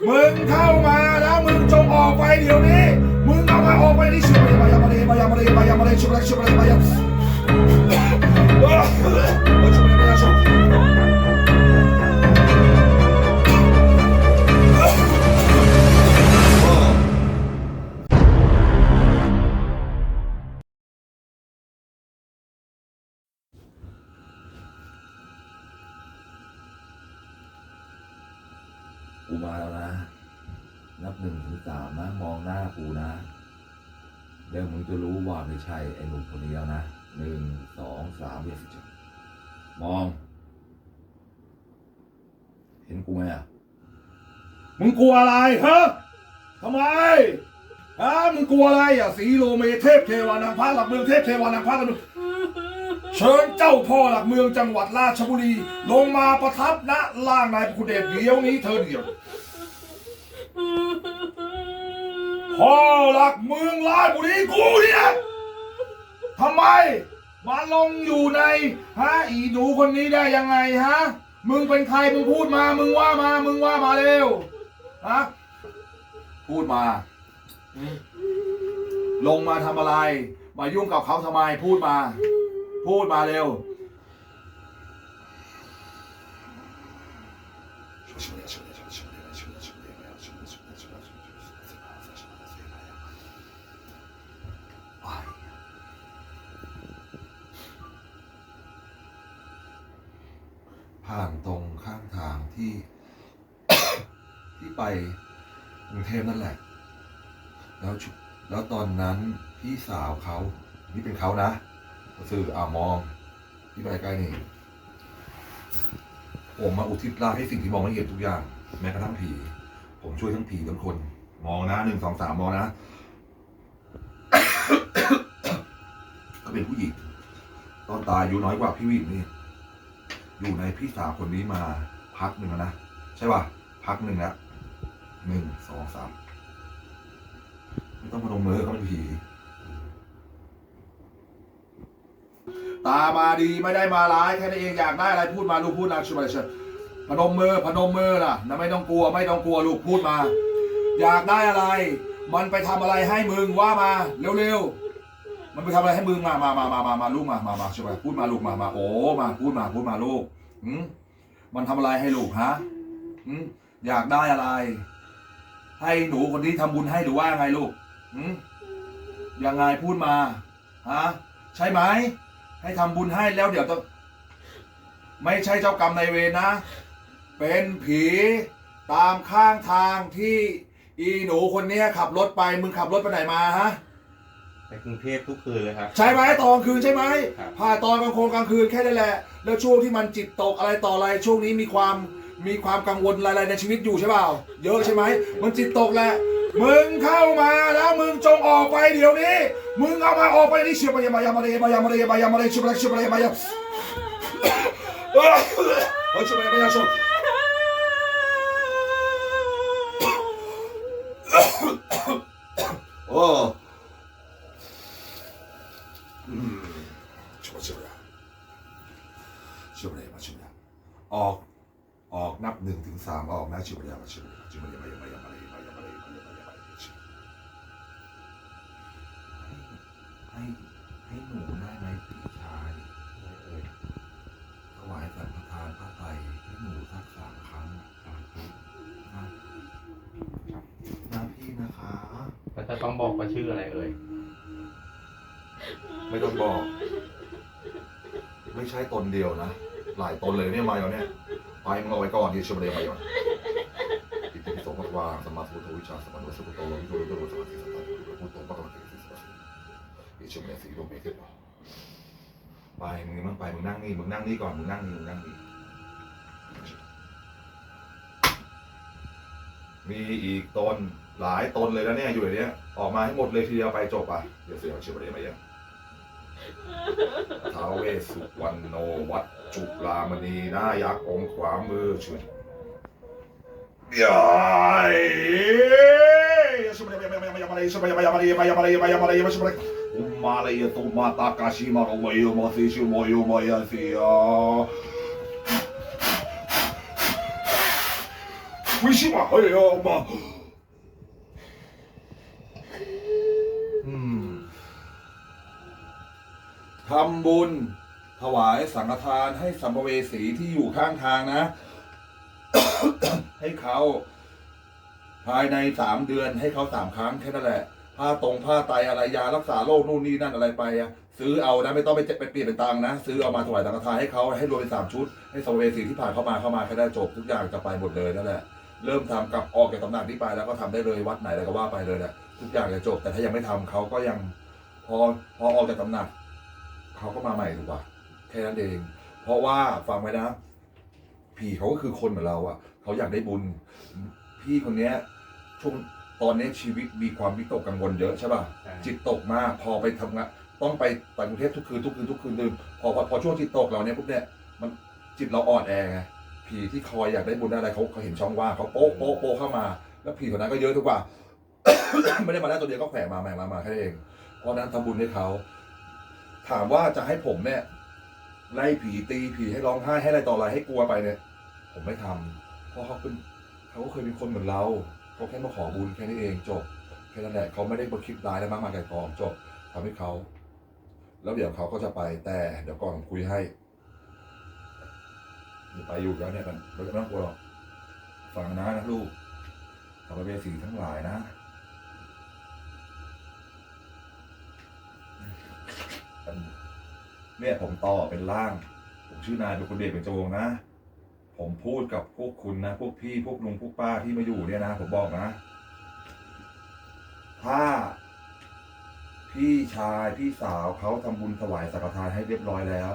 文涛吗？ ใช่ไอ้หนุ่มคนนี้แล้วนะหนึ่งสองสามเรียสิจ๊ะมอง เห็นกูไหมอะ มึงกลัวอะไรฮะทำไมฮะมึงกลัวอะไรอะสีโลเมเทพเทวานังพระหลักเมืองเทพเทวานังพระกันดูเชิญเจ้าพ่อหลักเมืองจังหวัดราชบุรี ลงมาประทับณล่างนายพุเดชเดี๋ยวนี้เธอเดียวพ่อหลักเมืองราชบุรีกูเนี่ย ทำไม มาลงอยู่ในฮะอีหนูคนนี้ได้ยังไงฮะ มึงเป็นใครมึงพูดมา มึงว่ามา มึงว่ามาเร็วฮะพูดมา ลงมาทำอะไร มายุ่งกับเขาทำไมพูดมา พูดมาเร็ว ผ่านตรงข้างทางที่ ที่ไปกรุงเทพนั่นแหละ แล้วชุแล้วตอนนั้นพี่สาวเขา นี่เป็นเขานะสื่ออ่ามอง ที่ไปใกล้นี่ผมมาอุทิศลาให้สิ่งที่มองไม่เห็นทุกอย่าง แม้กระทั่งผี ผมช่วยทั้งผีทั้งคน มองนะหนึ่งสองสามมองนะ ก็เป็นผู้หญิงตอนตายอายุน้อยกว่าพี่วินนี่ อยู่ในพี่สาวคนนี้มาพักหนึ่งแล้วนะใช่ป่ะพักหนึ่งแล้วหนึ่งสองสามไม่ต้องพนมมือเขาเป็นผีตามาดีไม่ได้มาร้ายแค่นั้นเองอยากได้อะไรพูดมาลูกพูดนะช่วยเชิญพนมมือพนมมือล่ะนะไม่ต้องกลัวไม่ต้องกลัวลูกพูดมา อยากได้อะไร มันไปทำอะไรให้มึงว่ามาเร็วๆ มันไปทำอะไรให้มึงมามามามามามาลูกมามามาช่วยพูดมาลูกมามาโอ้มาพูดมาพูดมาลูกหืมมันทำอะไรให้ลูกฮะหืมอยากได้อะไร ให้หนูคนนี้ทำบุญให้หรือว่าไงลูกหืมยังไงพูดมาฮะใช่ไหมให้ทำบุญให้แล้วเดี๋ยวต้องไม่ใช่เจ้ากรรมนายเวรนะ เป็นผีตามข้างทางที่อีหนูคนนี้ขับรถไป มึงขับรถไปไหนมาฮะ ไปกรุงเทพทุกคืนเลยครับ ใช่ไหมตอนกลางคืนใช่ไหมครับ ผ่าตอนกลางโคงกลางคืนแค่นั้นแหละ แล้วช่วงที่มันจิตตกอะไรต่ออะไรช่วงนี้มีความมีความกังวลอะไรๆในชีวิตอยู่ใช่เปล่า เยอะใช่ไหมมันจิตตกแหละมึงเข้ามาแล้วมึงจงออกไปเดี๋ยวนี้ มึงเอามาออกไปที่เชียมายามายามาเลยมายามาเลยมายามาเลยชิบะชิบะมายาเออเฮ้ยชิบะมายาชิบะโอ้ 음, 주보 주보 야. 주보 야, 마 주보 야. 어, 어, 납 1, ถึง 3 ออกนะ 주보 야, 마 주보 야. 주보 야, 마 주보 야, 마 주보 야, 마 주보 야, 마 주보 야, 마 주보 야. 아 이, 아 이. ช่ตนเดียวนะ หลายตนเลยเนี่ยมาแล้วเนี่ยไปมึงเอาไว้ก่อนที่ชิบะเดียมาอยู่อิติปิโสภะคะวาสมมาสุโตวิชาสมานุสุโตวิโตวิโตสมาธิสัตตะพุทโธปะคะวะติสิสัพอิชมเนสีโลเมติไปมึงมึงไปมึงนั่งนี่มึงนั่งนี่ก่อนมึงนั่งนี่มึงนั่งนี่มีอีกตนหลายตนเลยแล้วเนี่ยอยู่ในเนี้ยออกมาให้หมดเลยทีเดียวไปจบอะเดี๋ยวเสียชิบะเดียมาเยอะ ท้าวเวสุวรรณโนวัดจุลามณีหน้ายักษ์องขวามือชุนยายอุมาเลยตุมาตากาชิมาโรมายุมาสิชิโมยมายาสิยาวิชิมาเฮียมา ทำบุญ ถวายสังฆทานให้สัมภเวสีที่อยู่ข้างทางนะ ให้เขาภายในสามเดือนให้เขาสามครั้งแค่นั้นแหละผ้าตรงผ้าไตอะไรยารักษาโรคนู่นนี่นั่นอะไรไปอะซื้อเอานะไม่ต้องไปไปเปลี่ยนเป็นตังนะ ซื้อเอามาถวายสังฆทานให้เขาให้รวมเป็นสามชุด ให้สัมภเวสีที่ผ่านเข้ามาเข้ามาแค่ได้จบทุกอย่างจะไปหมดเลยนั่นแหละเริ่มทำกลับออกจากตำหนักที่ไปแล้วก็ทำได้เลยวัดไหนแล้วก็ว่าไปเลยแหละทุกอย่างจะจบ แต่ถ้ายังไม่ทำเขาก็ยังพอพอออกจากตำหนัก เขาก็มาใหม่ถูกป่ะแค่นั้นเอง เพราะว่าฟังไว้นะ ผีเขาก็คือคนเหมือนเราอะเขาอยากได้บุญ พี่คนเนี้ยช่วงตอนนี้ชีวิตมีความวิตกกังวลเยอะใช่ป่ะใช่จิตตกมากพอไปทำงานต้องไปต่างกรุงเทพทุกคืนทุกคืนทุกคืนดึงพอพอพอช่วงจิตตกเราเนี่ยปุ๊บเนี่ยมันจิตเราอ่อนแอไงผีที่คอยอยากได้บุญได้อะไรเขาเขาเห็นช่องว่างเขาโป๊ะโป๊ะโป๊ะเข้ามา แล้วผีคนนั้นก็เยอะทุกว่า ไม่ได้มาได้ตัวเดียวก็แฝงมาแฝงมามาแค่นั้นเอง เพราะฉะนั้นทำบุญให้เขา ถามว่าจะให้ผมเนี่ยไล่ผีตีผีให้ร้องไห้ให้อะไรต่ออะไรให้กลัวไปเนี่ย ผมไม่ทำเพราะเขาเป็นเขาก็เคยเป็นคนเหมือนเราเขาแค่มาขอบุญแค่นี้เองจบแค่นั้นแหละเขาไม่ได้มาคิดร้ายอะมากมายไก่กองจบทำให้เขาแล้วเดี๋ยวเขาก็จะไปแต่เดี๋ยวก่อนผมคุยให้เดี๋ยวไปอยู่แล้วเนี่ยมันไม่ต้องกลัวหรอกฟังนะนะลูกทำไปเป็นสิ่งทั้งหลายนะ เนี่ยผมต่อเป็นร่าง ผมชื่อนายเป็นคนเดชเป็นโจงนะ ผมพูดกับพวกคุณนะ พวกพี่พวกลุงพวกป้าที่มาอยู่เนี่ยนะ ผมบอกนะ ถ้า พี่ชายพี่สาวเขาทำบุญถวายสังฆทานให้เรียบร้อยแล้ว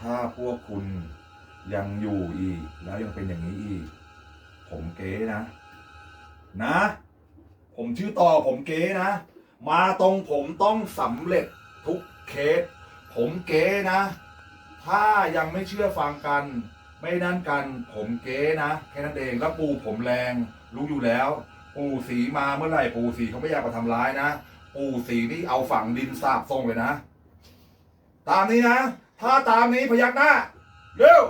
ถ้าพวกคุณยังอยู่อีก แล้วยังเป็นอย่างนี้อีก ผมเก๋นะ นะ ผมชื่อต่อผมเก๋นะ มาตรงผมต้องสำเร็จทุกเคส ผมเก๋นะ ถ้ายังไม่เชื่อฟังกัน ไม่นั่นกัน ผมเก๋นะ แค่นั้นเองแล้วปู่ผมแรง รู้อยู่แล้ว ปู่สีมาเมื่อไหร่ปู่สีเขาไม่อยากมาทำร้ายนะ ปู่สีนี่เอาฝังดินสาบทรงเลยนะ ตามนี้นะ ถ้าตามนี้พยักหน้า เร็ว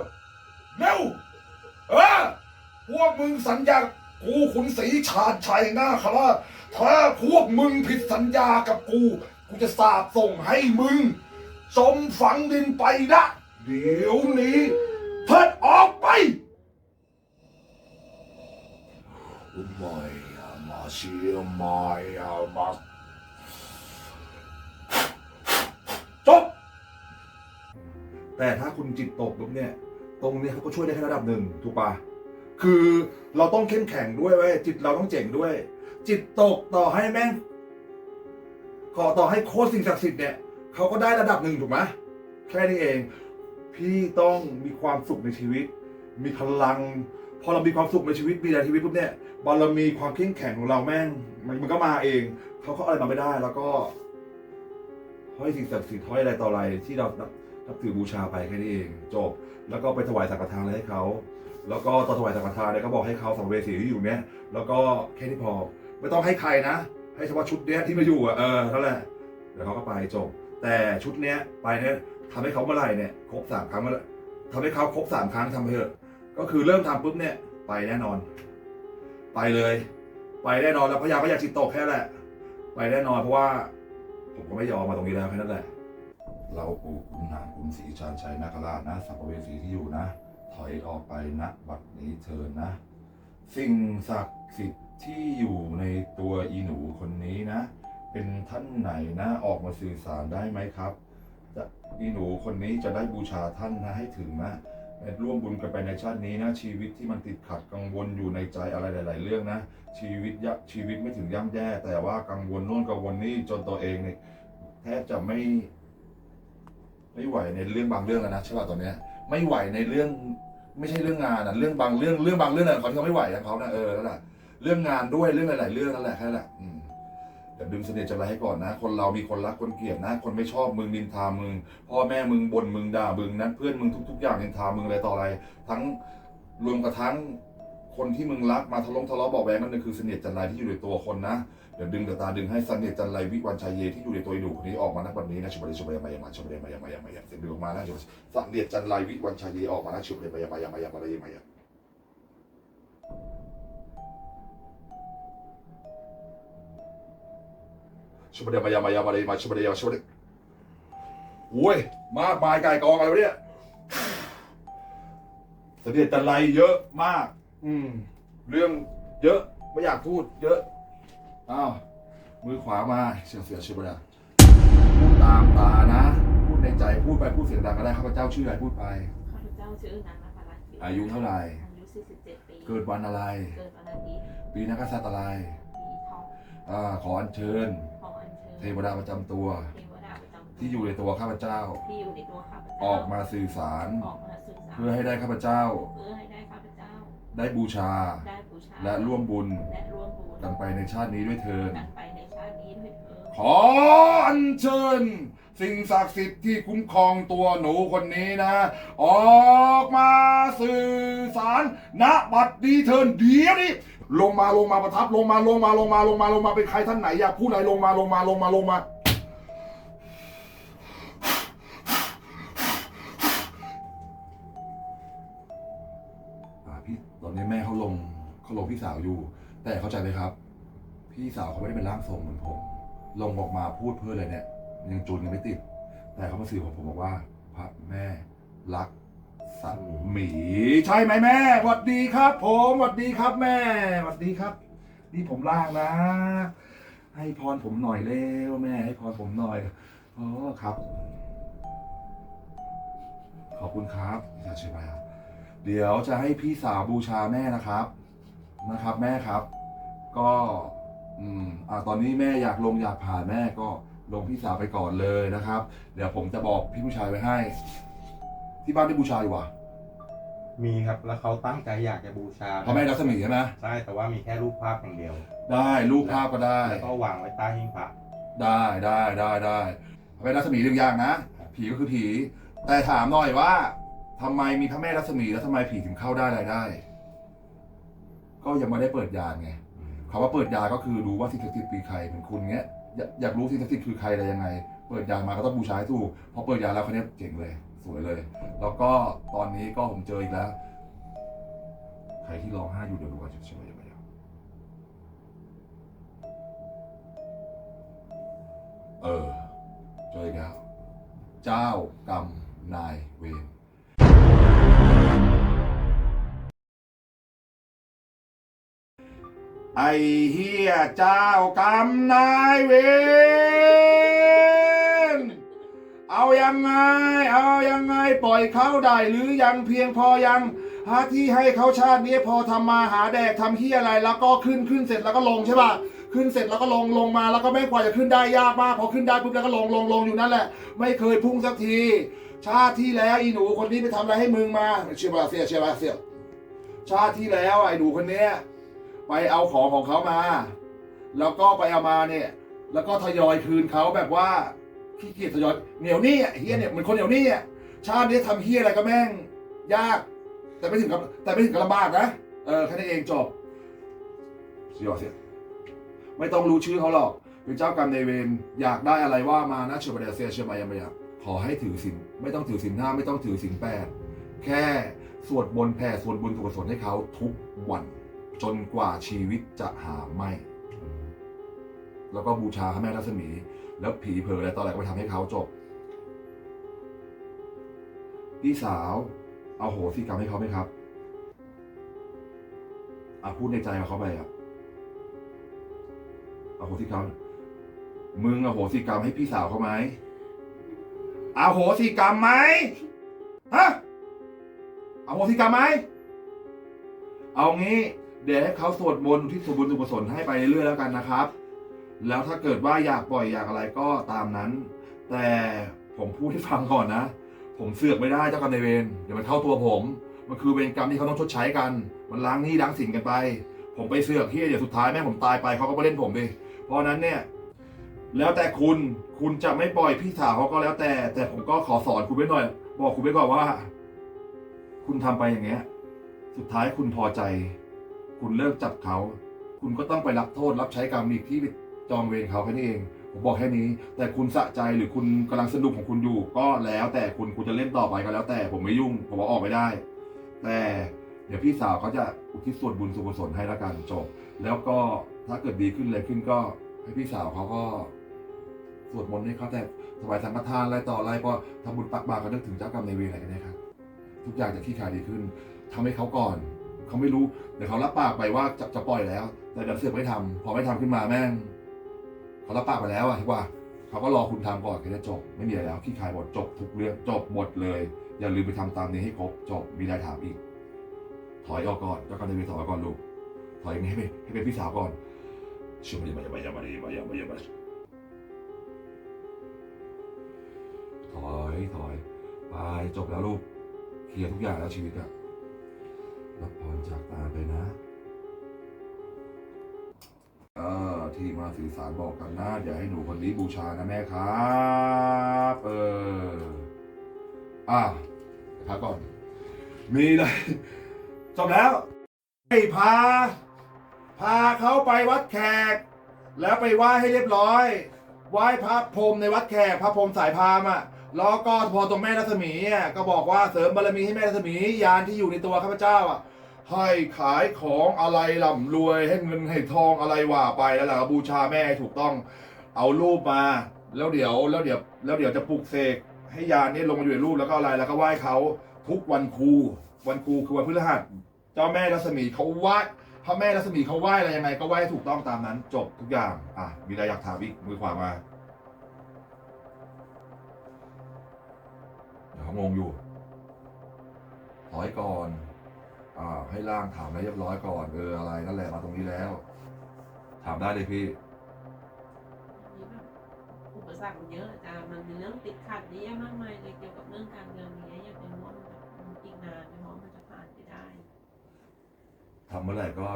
เร็ว เออ พวกมึงสัญญากูขุนศรีชาญชัยหน้าคราถ้าพวกมึงผิดสัญญากับกู กูจะสาบส่งให้มึง จมฝังดินไปนะเดี๋ยวนี้เพิดออกไปไม่ามาเชียไม่ามาจบแต่ถ้าคุณจิตตกปุ๊บเนี่ย ตรงนี้เขาก็ช่วยได้แค่ระดับหนึ่งถูกปะคือเราต้องเข้มแข็งด้วยเว้ยจิตเราต้องเจ๋งด้วย จิตตกต่อให้แม่งขอต่อให้โค้ชสิ่งศักดิ์สิทธิ์เนี่ย เขาก็ได้ระดับหนึ่งถูกไหมแค่นี้เอง พี่ต้องมีความสุขในชีวิต มีพลัง พอเรามีความสุขในชีวิตมีในชีวิตปุ๊บเนี่ยบารมีความเข้มแข็งของเราแม่ง มันมันก็มาเอง เขาก็อะไรมาไม่ได้แล้วก็ห้อยสิ่งศักดิ์สิทธิ์ห้อยอะไรต่ออะไรที่เรานับนับถือบูชาไปแค่นี้เอง จบ แล้วก็ไปถวายสังฆทานอะไรให้เขาแล้วก็ตอนถวายสังฆทานเนี่ยก็บอกให้เขาสัมเวสีที่อยู่เนี่ยแล้วก็แค่นี้พอไม่ต้องให้ใครนะ ให้เฉพาะชุดเนี้ยที่มาอยู่อะเออเท่านั้นแหละเดี๋ยวเขาก็ไปจบ แต่ชุดเนี้ยไปเนี่ยทำให้เขาเมื่อไหร่เนี่ยครบสามครั้งเมื่อไหร่ทำให้เขาครบสามครั้งทำไปเถอะ ก็คือเริ่มทำปุ๊บเนี่ยไปแน่นอน ไปเลย ไปแน่นอนแล้วพยายามก็อยากจิตตกแค่แหละ ไปแน่นอนเพราะว่าผมก็ไม่ยอมมาตรงนี้แล้วแค่นั้นแหละ เราปู่ขุนหางขุนศรีชาญชัยนาคราชนะสัมภเวสีที่อยู่นะ ถอยออกไปณบัดนี้เถิดนะ สิ่งศักดิ์สิทธิ์ที่อยู่ในตัวอีหนูคนนี้นะ เป็นท่านไหนนะออกมาสื่อสารได้ไหมครับจะอีหนูคนนี้จะได้บูชาท่านนะให้ถึงนะร่วมบุญกันไปในชาตินี้นะ ชีวิตที่มันติดขัดกังวลอยู่ในใจอะไรหลาย ๆ เรื่องนะ ชีวิตยะชีวิตไม่ถึงย่ำแย่ แต่ว่ากังวลโน่นกังวลนี่จนตัวเองเนี่ยแทบจะไม่ ไม่ไหวในเรื่องบางเรื่องแล้วนะใช่ป่ะตอนเนี้ย ไม่ไหวในเรื่องไม่ใช่เรื่องงานนะเรื่องบางเรื่องเรื่องบางเรื่องน่ะเขาที่เขาไม่ไหวอย่าเขานะเออนั่นแหละเรื่องงานด้วยเรื่องหลาย ๆ เรื่องนั่นแหละแค่แหละอืม เดี๋ยวดึงเสน่ห์จะไรให้ก่อนนะ คนเรามีคนรักคนเกลียดนะ คนไม่ชอบมึงนินทามึง พ่อแม่มึงบ่นมึงด่ามึงนะเพื่อนมึงทุก ๆ อย่างนินทามึงอะไรต่ออะไร ทั้งรวมกระทั่งคนที่มึงรักมาทะลาะทะเลาะบอกแวงนั่นคือเสน่ห์จันไรที่อยู่ในตัวคนนะเดี๋ยวดึงเดี๋ยวตาดึงให้เสน่ห์จันไรวิวันชัยเยที่อยู่ในตัวไอ้หนูคนนี้ออกมาณวันนี้นะชุบเลยชุบเลยมายามาชุบเลยมายามายามายางเสียงดึงออกมานะชุบสังเดียดจันไรวิวันชัยเยออกมานะชุบเลยมายามายามายามายาม ชุบเดียมายามายามาเลยมาชุบเดียมาชุบเดียโอ้ยมากมายไก่กองอะไรวะเนี่ยเสด็จแต่ไรเยอะมาก อืม เรื่องเยอะไม่อยากพูด เยอะอ้าวมือขวามาเสียงเสียชุบเดียพูดตามตานะ พูดในใจพูดไปพูดเสียงดังก็ได้ข้าพเจ้าชื่ออะไรพูดไปข้าพเจ้าชื่อนางนภรัตน์อายุเท่าไหร่อายุ47ปีเกิดวันอะไร เกิดวันอาทิตย์ปีนักษัตริย์อะไรปีทองอ่าขออัญเชิญขออัญ เชิญเทวดาประจำตัว เทวดาประจำที่อยู่ในตัวข้าพเจ้า ที่อยู่ในตัวข้าพเจ้าออกมาสื่อสาร ออกมาสื่อสารเพื่อให้ได้ข้าพเจ้า เพื่อให้ได้ข้าพเจ้า ได้บูชา ได้บูชาและร่วมบุญและร่วมบุญกันไปในชาตินี้ด้วยเทิน กันไปในชาตินี้ด้วยเถิดขออัญเชิญ สิ่งศักดิ์สิทธิ์ที่คุ้มครองตัวหนูคนนี้นะ ออกมาสื่อสารณบัดดีเทินเดี๋ยวนี้ ลงมาลงมาประทับลงมาลงมาลงมาลงมาลงมาเป็นใครท่านไหนอยากพูดอะไรลงมาลงมาลงมาลงมา พี่ตอนนี้แม่เขาลงเขาลงพี่สาวอยู่ แต่เข้าใจไหมครับ พี่สาวเขาไม่ได้เป็นร่างทรงเหมือนผม ลงออกมาพูดเพื่ออะไรเนี่ย ยังจูนกันไม่ติด แต่เขามาสื่อของผมบอกว่าพระแม่รัก สัตว์หมี ใช่ไหมแม่สวัสดีครับ ผมสวัสดีครับแม่สวัสดีครับ นี่ผมล่างนะ ให้พรผมหน่อยเร็วแม่ ให้พรผมหน่อยอ๋อครับ ขอบคุณครับอย่าเชื่อไปครับเดี๋ยวจะให้พี่สาวบูชาแม่นะครับ นะครับ แม่ครับ ก็อืมอ่าตอนนี้แม่อยากลงอยากผ่านแม่ก็ลงพี่สาวไปก่อนเลยนะครับ เดี๋ยวผมจะบอกพี่ผู้ชายไว้ให้ ที่บ้านได้บูชาอยู่วะ มีครับ แล้วเขาตั้งใจอยากจะบูชาพระแม่รัศมีใช่ไหมใช่แต่ว่ามีแค่รูปภาพอย่างเดียว ได้รูปภาพก็ได้ แล้วก็วางไว้ใต้หิ้งพระได้ได้ได้ได้พระแม่รัศมีเรื่องยากนะ ผีก็คือผี แต่ถามหน่อยว่าทำไมมีพระแม่รัศมีแล้วทำไมผีถึงเข้าได้อะไรได้ ก็ยังไม่ได้เปิดยานไงคำว่าเปิดยานก็คือรู้ว่าสิ่งศักดิ์สิทธิ์คือใครเป็นคุณเงี้ยอยากอยากรู้สิ่งศักดิ์สิทธิ์คือใครอะไรยังไง เปิดยานมาก็ต้องบูชาให้ถูกพอเปิดยานแล้วคนนี้เจ๋งเลย สวยเลย แล้วก็ตอนนี้ก็ผมเจออีกแล้ว ใครที่ร้องไห้อยู่เดี๋ยวดูกันใช่ไหมยังไงเออเจออีกแล้ว เจ้ากรรมนายเวรไอเฮียเจ้ากรรมนายเวร เอายังไง เอายังไงปล่อยเขาได้หรือยังเพียงพอยังหาที่ให้เขาชาตินี้พอทำมาหาแดกทำที่อะไร แล้วก็ขึ้นขึ้นเสร็จแล้วก็ลงใช่ป่ะขึ้นเสร็จแล้วก็ลงลงมาแล้วก็ไม่กว่าจะขึ้นได้ยากมากพอขึ้นได้ปุ๊บแล้วก็ลงลงลงอยู่นั่นแหละ ไม่เคยพุ่งสักที ชาติที่แล้วอีหนูคนนี้ไปทำอะไรให้มึงมาเชื่อป่ะเสียเชื่อป่ะเสียชาติที่แล้วไอ้หนูคนเนี้ยไปเอาของของเขามา แล้วก็ไปเอามาเนี่ย แล้วก็ทยอยคืนเขาแบบว่า ขี้เกียจทยอยเหนียวนี้อะเฮียเนี่ยเหมือนคนเหนียวนี้อะชาตินี้ทำเฮียอะไรก็แม่งยาก แต่ไม่ถึงกับแต่ไม่ถึงกับลำบากนะเออแค่นั้นเองจบเสียเสียไม่ต้องรู้ชื่อเขาหรอกเป็นเจ้ากรรมในเวรอยากได้อะไรว่ามานะเชื่อประเดี๋ยวเสียเชื่อมายังไม่อยาขอให้ถือศีลไม่ต้องถือศีลห้าไม่ต้องถือศีลแปดแค่สวดมนต์แผ่ส่วนบุญกุศลให้เขาทุกวัน จนกว่าชีวิตจะหาไม่ แล้วก็บูชาพระแม่รัศมี แล้วผีเผลออะไรตอนแรกก็ไปทำให้เขาจบ พี่สาว เอาโหสิกรรมให้เขาไหมครับอะพูดในใจกับเขาไปอะเอาโหสิกรรม มึงเอาโหสิกรรมให้พี่สาวเขาไหมเอาโหสิกรรมไหมฮะเอาโหสิกรรมไหมเอางี้ เดี๋ยวให้เขาสวดมนต์ที่สวดบุญสุกุศลให้ไปเรื่อยๆแล้วกันนะครับ แล้วถ้าเกิดว่าอยากปล่อยอยากอะไรก็ตามนั้น แต่ผมพูดให้ฟังก่อนนะ ผมเสือกไม่ได้เจ้ากรรมนายเวรเดี๋ยวมันเข้าตัวผม มันคือเวรกรรมที่เขาต้องชดใช้กัน มันล้างหนี้ล้างสินกันไป ผมไปเสือกที่เดี๋ยวสุดท้ายแม่ผมตายไปเขาก็มาเล่นผมดิเพราะนั้นเนี่ยแล้วแต่คุณคุณจะไม่ปล่อยพี่สาวเขาก็แล้วแต่ แต่ผมก็ขอสอนคุณไว้หน่อย บอกคุณไว้ก่อนว่า คุณทำไปอย่างเงี้ย สุดท้ายคุณพอใจ คุณเลิกจับเขา คุณก็ต้องไปรับโทษรับใช้กรรมอีกที่ จองเวรเขาแค่นี้เอง ผมบอกแค่นี้ แต่คุณสะใจหรือคุณกำลังสนุกของคุณอยู่ ก็แล้วแต่คุณคุณจะเล่นต่อไปก็แล้ว แต่ผมไม่ยุ่ง ผมเอาออกไม่ได้ แต่เดี๋ยวพี่สาวเขาจะอุทิศส่วนบุญส่วนกุศลให้ละกันจบ แล้วก็ถ้าเกิดดีขึ้นเลยขึ้นก็ให้พี่สาวเขาก็สวดมนต์ให้เขาแต่ถวายสังฆทานอะไรต่ออะไรพอทำบุญตักบาตรก็นึกถึงเจ้ากรรมนายเวรอะไรกันนะครับทุกอย่างจะขี้ขายดีขึ้นทำให้เขาก่อน เขาไม่รู้เดี๋ยวเขารับปากไปว่าจะจะปล่อยแล้ว แต่เดี๋ยวเสือกไม่ทำพอไม่ทำขึ้นมาแม่ง เขารับปากไปแล้วอะที่ว่าเขาก็รอคุณทำก่อนก็จะจบ ไม่มีอะไรแล้วขี้ขายหมดจบทุกเรื่องจบหมดเลย อย่าลืมไปทำตามนี้ให้ครบจบมีอะไรถามอีก ถอยออกก่อนเจ้ากรรมนายเวรถอยออกก่อนลูกถอยอย่ให้เป็นให้เป็นพี่สาวก่อนชิบะยบะยบะยบะยบะยบะยบะถอยถอยไปจบแล้วลูกเคลียร์ทุกอย่างแล้วชีวิตอะรับพรจากตาไปนะ เออ ที่มาสื่อสารบอกกันนะอย่าให้หนูคนนี้บูชานะแม่ครับเอออะพักก่อน มีอะไรจบแล้วให้พา พาเขาไปวัดแขก แล้วไปไหว้ให้เรียบร้อยไหว้พระพรหมในวัดแขกพระพรหมสายพามอะแล้วก็พอตรงแม่รัศมีอะก็บอกว่าเสริมบารมีให้แม่รัศมียานที่อยู่ในตัวข้าพเจ้าอะ ให้ขายของอะไรร่ำรวยให้เงินให้ทองอะไรว่าไปแล้วล่ะบูชาแม่ถูกต้องเอารูปมา แล้วเดี๋ยวแล้วเดี๋ยวแล้วเดี๋ยวจะปลุกเสกให้ยานนี้ลงมาอยู่ในรูปแล้วก็อะไรแล้วก็ไหว้เขาทุกวันครูวันครูคือวันพฤหัสเจ้าแม่รัศมีเขาไหว้พระแม่รัศมีเขาไหว้อะไรยังไง ก็ไหว้ถูกต้องตามนั้น จบทุกอย่างอะมีอะไรอยากถามอีกมือขวามาเดี๋ยวเขางงอยู่ถอยก่อน อ่าให้ล่างถามให้เรียบร้อยก่อนเอออะไรนั่นแหละมาตรงนี้แล้ว ถามได้เลยพี่นี่แบบอุปสรรคมันเยอะอาจารย์มันมีเรื่องติดขัดเยอะแยะมากมายเลยเกี่ยวกับเรื่องการเงินเนี้ยยังเป็นว่ามันแบบมันอีกนานไม่มองมันจะผ่านไปได้ทำเมื่อไหร่ก็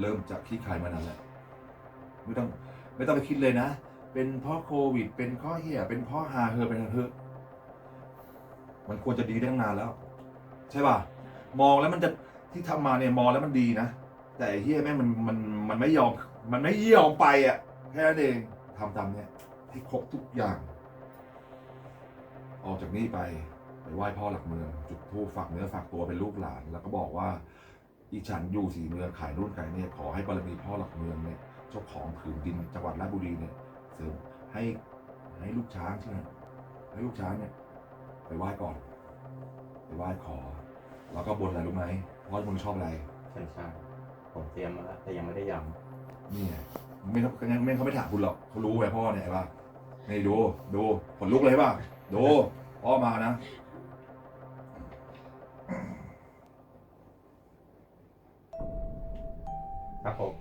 เริ่มจากขี้ขายมานานแล้วไม่ต้องไม่ต้องไปคิดเลยนะ เป็นเพราะโควิด เป็นเพราะเหี้ยเป็นเพราะหาเธอเป็นเธอมันควรจะดีได้ตั้งนานแล้ว ใช่ป่ะ มองแล้วมันจะที่ทำมาเนี่ยมองแล้วมันดีนะ แต่เฮียแม่งมันมันมันไม่ยอม มันไม่ยอมไปอะแค่นั้นเองทำตามเนี่ยให้ครบทุกอย่าง ออกจากนี่ไปไปไหว้พ่อหลักเมือง จุดธูปฝากเนื้อฝากตัวเป็นลูกหลาน แล้วก็บอกว่า อีฉันอยู่สีเมืองขายรุ่นขายเนี่ยขอให้บารมีพ่อหลักเมืองเนี่ยเจ้าของผืนดินจังหวัดราชบุรีเนี่ยเสริมให้ให้ลูกช้างใช่ไหมให้ลูกช้างเนี่ยไปไหว้ก่อน ไปไหว้ขอ แล้วก็บนอะไรรู้ไหมเพราะมึงชอบอะไรใช่ใช่ผมเตรียมมาแล้วแต่ยังไม่ได้ยนี่ไงไม่ต้องงั้นไม่เขาไม่ถามคุณหรอกเขารู้ไงพ่อเนี่ยเห็นป่ะนี่ดูดูขนลุกเลยป่ะดูพ่อมานะำครับผม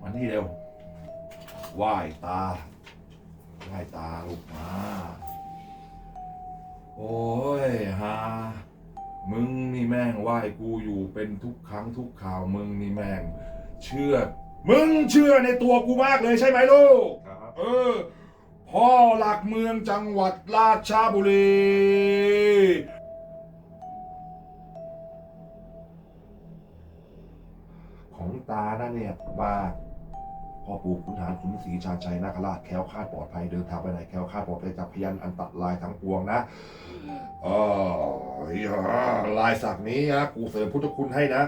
มานี่เร็วไหว้ตาไหว้ตาลูกมาโอ้ยฮา มึงนี่แม่งไหว้กูอยู่เป็นทุกครั้งทุกข่าวมึงนี่แม่ง เชื่อ มึงเชื่อในตัวกูมากเลยใช่ไหมลูกครับเออ พ่อหลักเมืองจังหวัดราชบุรีของตานั่นเนี่ยว่า พ่อปู่ขุนหารขุนศรีชาญชัยนาคราชแคล้วคลาดปลอดภัยเดินทางไปไหนแคล้วคลาดปลอดภัยจากพยันอันตรายทั้งปวงนะเออลายสักนี้นะกูเสริมพุทธคุณให้นะ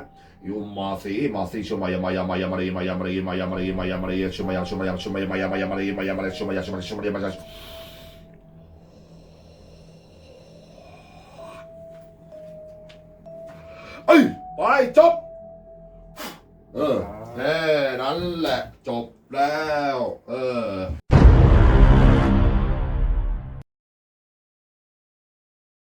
ยูมาสีมาสีชมายามายามายามรีมายามรีมายามรีมายามรีชมายามชมายามชมายามายามายามรีมายามรีชมายามชมายามชมายามายามเอ้ยไปจบ เออแค่นั้นแหละจบแล้วเออ